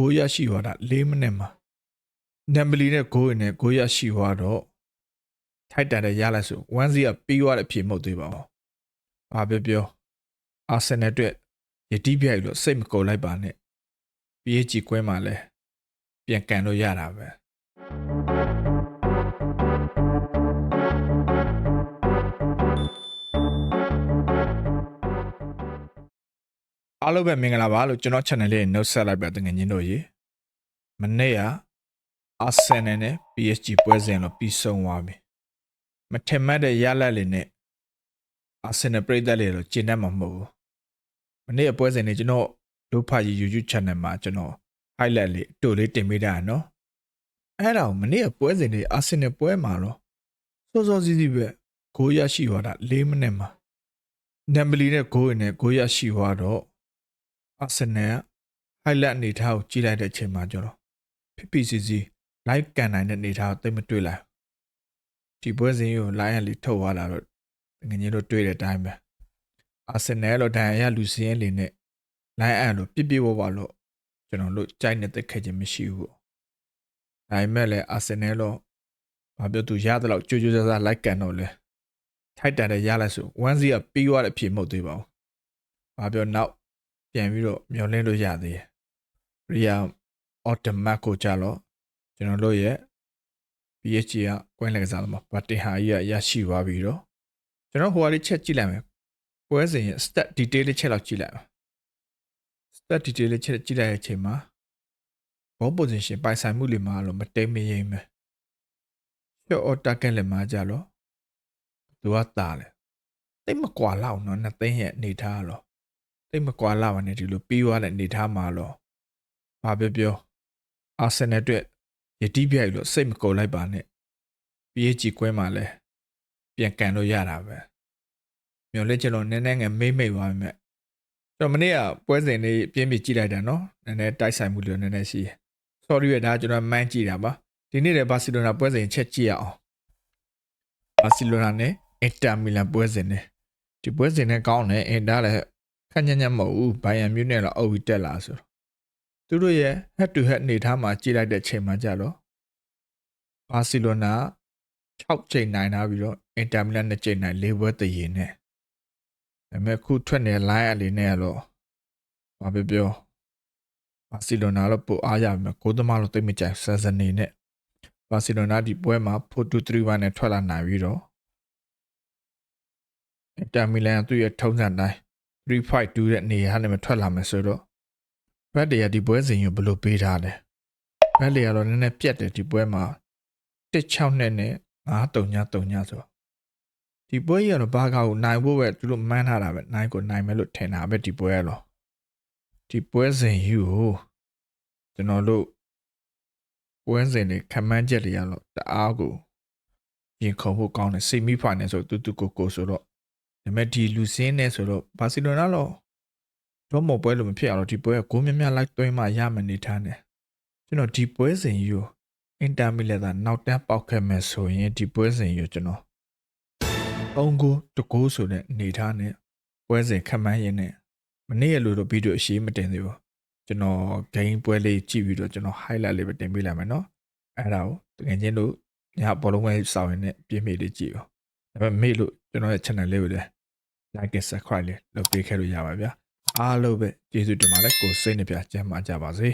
ဂိုးရရှိသွားတာ၄မိနစ်မှာနမ်ဘလီနဲ့ဂိုးရင်နဲ့ဂိုးရရှိသွားတော့ထိုက်တန်တဲ့ရလိုက်ဆို1 0ပြီးသွားတဲ့အဖြစ်မဟုတ်သေးပါဘူး။ဘာပြောပြောအာဆင်နယ်အတွက်ရတိပြိုက်လို့စိတ်မကုန်လိုက်ပါနဲ့။ PSG ကွဲမှာလဲပြန်ကန်လို့ရတာပဲ။ အားလုံးပဲမင်္ဂလာပါလို့ကျွန်တော် channel လေးနှုတ်ဆက်လိုက်ပါတငယ်ချင်းတို့ရေမနေ့ကအာဆင်နယ်နဲ့ PSG ပွဲစဉ်လို့ပြီးဆုံးသွားပြီမထင်မှတ်တဲ့ရလဒ်လေးနဲ့အာဆင်နယ်ပြည်သက်လေးတော့ကျင်းတတ်မှာမဟုတ်ဘူးမနေ့ကပွဲစဉ်လေးကျွန်တော်ဒုဖာကြီး YouTube channel မှာကျွန်တော် highlight လေးအတူလေးတင်ပေးတာနော်အဲ့ဒါကိုမနေ့ကပွဲစဉ်လေးအာဆင်နယ်ပွဲမှာတော့စောစောစီးစီးပဲဂိုးရရှိသွားတာ၄မိနစ်မှာနမ်ဘလီနဲ့ဂိုးရင်နဲ့ဂိုးရရှိသွားတော့ အာဆင်နယ်က highlight အနေထားကိုကြည့်လိုက်တဲ့အချိန်မှာကျတော့ PPCC live ကန်နိုင်တဲ့အနေထားကိုသိပ်မတွေ့လိုက်ဘူးဒီပွဲစဉ်ကို line ရလီထုတ်သွားလာတော့ငငင်းတို့တွေ့တဲ့အတိုင်းပဲအာဆင်နယ်လို့ဒဏ်ရာရလူစင်းလေးနဲ့ line အန်လို့ပြစ်ပြဝဝလို့ကျွန်တော်တို့ကြိုက်နေတဲ့ခက်ခြင်းမရှိဘူးပေါ့ဒါပေမဲ့လည်းအာဆင်နယ်လို့ဘာပြောသူရတယ်လို့ကြိုးကြိုးစားစား like ကန်တော့လေထိုက်တန်တဲ့ရလိုက်ဆို1 0ပြီးသွားတဲ့အဖြစ်မဟုတ်သေးပါဘူးဘာပြောနောက် ပြန်ပြီးတော့မျောလင်းလို့ရသေးတယ်။ Real Automat ကိုကြတော့ကျွန်တော်တို့ရဲ့ PSG ကကွင်းလက်ကစားသမားဘတ်တင်ဟာကြီးကရရှိသွားပြီတော့ကျွန်တော်ဟိုဟာလေးချက်ကြည့်လိုက်မယ်။ပွဲစဉ်ရဲ့ stat detail လေးချက်လောက်ကြည့်လိုက်မယ်။ stat detail လေးချက်ကြည့်လိုက်တဲ့အချိန်မှာ ball position ပိုင်ဆိုင်မှုလေးမှာတော့မတိမ်မယိမ်ပဲ။ shot or target လည်းမှာကြတော့သူကတားတယ်။တိတ်မကွာလောက်နော်နှစ်သိန်းရဲ့အနေထားကတော့ တိတ်မကွာလာပါနဲ့ဒီလိုပြီးသွားတဲ့အနေထားမှာတော့ဘာပြောပြောအာဆင်နယ်အတွက်ရတိပြိုက်လို့စိတ်မကုန်လိုက်ပါနဲ့ PSG ကွဲမှာလဲပြန်ကန်လို့ရတာပဲမျော်လင့်ချက်တော့နည်းနည်းငယ်မိမ့်မိတ်သွားပြီမဲ့ကျွန်တော်မနေ့ကပွဲစဉ်လေးပြင်းပြကြည့်လိုက်တာနော်နည်းနည်းတိုက်ဆိုင်မှုလို့နည်းနည်းရှိ sorry ရဒါကျွန်တော်မှန်းကြည့်တာပါဒီနေ့လည်းဘာစီလိုနာပွဲစဉ်ချက်ကြည့်ရအောင်ဘာစီလိုနာနဲ့အင်တာမီလန်ပွဲစဉ်နဲ့ဒီပွဲစဉ်နဲ့ကောင်းတယ်အင်တာလည်း ခက်ညံ့ညံ့မဟုတ်ဘူးဘိုင်ယန်မြူးနဲ့တော့အုပ်ပြီးတက်လာဆိုတော့သူတို့ရဲ့ head to head အနေထားမှာကြည့်လိုက်တဲ့ချိန်မှာကြတော့ဘာစီလိုနာ6ချိန်နိုင်လာပြီးတော့အင်တာမီလန်2ချိန်နိုင်၄ပွဲတည်ရင်နဲ့ဒါပေမဲ့ခုထွက်နေ line အလေးနဲ့ကတော့ဘာပြောပြောဘာစီလိုနာတော့ပိုအားရပြီကိုသမားတော့တိတ်မကြိုက်ဆန်စနေနဲ့ဘာစီလိုနာဒီပွဲမှာ4-2-3-1နဲ့ထွက်လာနိုင်ပြီးတော့အင်တာမီလန်သူ့ရဲ့ထုံးစံတိုင်း 352တဲ့နေရာနဲ့မထွက်လာမယ်ဆိုတော့ဘက်တရဒီပွဲစဉ်ကိုဘယ်လိုပေးထားလဲဘက်လေကတော့နည်းနည်းပြတ်တယ်ဒီပွဲမှာ16နဲ့နဲ့9 3ည3ညဆိုတော့ဒီပွဲကြီးကတော့ဘာကောက်ကိုနိုင်ဖို့ပဲသူတို့မှန်းထားတာပဲနိုင်ကိုနိုင်မယ်လို့ထင်တာပဲဒီပွဲကတော့ဒီပွဲစဉ်ယူကိုကျွန်တော်တို့ပွဲစဉ်တွေခံမှန်းချက်တွေကတော့တအားကိုရင်ခုန်ဖို့ကောင်းတယ်စိတ်မိဖိုင်နေဆိုတူတူကိုကိုဆိုတော့ ဒါပေမဲ့ဒီလူစင်းနဲ့ဆိုတော့ဘာစီလိုနာတော့တော့မပွဲလို့မဖြစ်အောင်လို့ဒီပွဲကဂိုးများများလိုက်သွင်းမှရမယ်နေထားတယ်ကျွန်တော်ဒီပွဲစဉ်ယူအင်တာမီလန်သာနောက်တန်းပေါက်ခဲ့မယ်ဆိုရင်ဒီပွဲစဉ်ယူကျွန်တော်၃ဂိုးတဂိုးဆိုတဲ့နေထားနဲ့ပွဲစဉ်ခက်မှန်းရင်းနဲ့မနေ့ရလို့တော့ဗီဒီယိုအရှိမတင်သေးဘူးကျွန်တော် game ပွဲလေးကြည့်ပြီးတော့ကျွန်တော် highlight လေးပဲတင်ပေးလိုက်မယ်နော်အဲ့ဒါကိုတကယ်ချင်းလို့ညဘောလုံးဝဲစောင်းရင်နဲ့ပြင်းပြလေးကြည့်အောင် ဒါပေမဲ့မေ့လို့ကျွန်တော်ရဲ့ channel လေးကိုလည်း like and subscribe လေးလုပ်ပေးခဲ့လို့ရပါဗျာအားလုံးပဲကျေးဇူးတင်ပါတယ်ကိုစိတ်နှပြကျမ်းမာကြပါစေ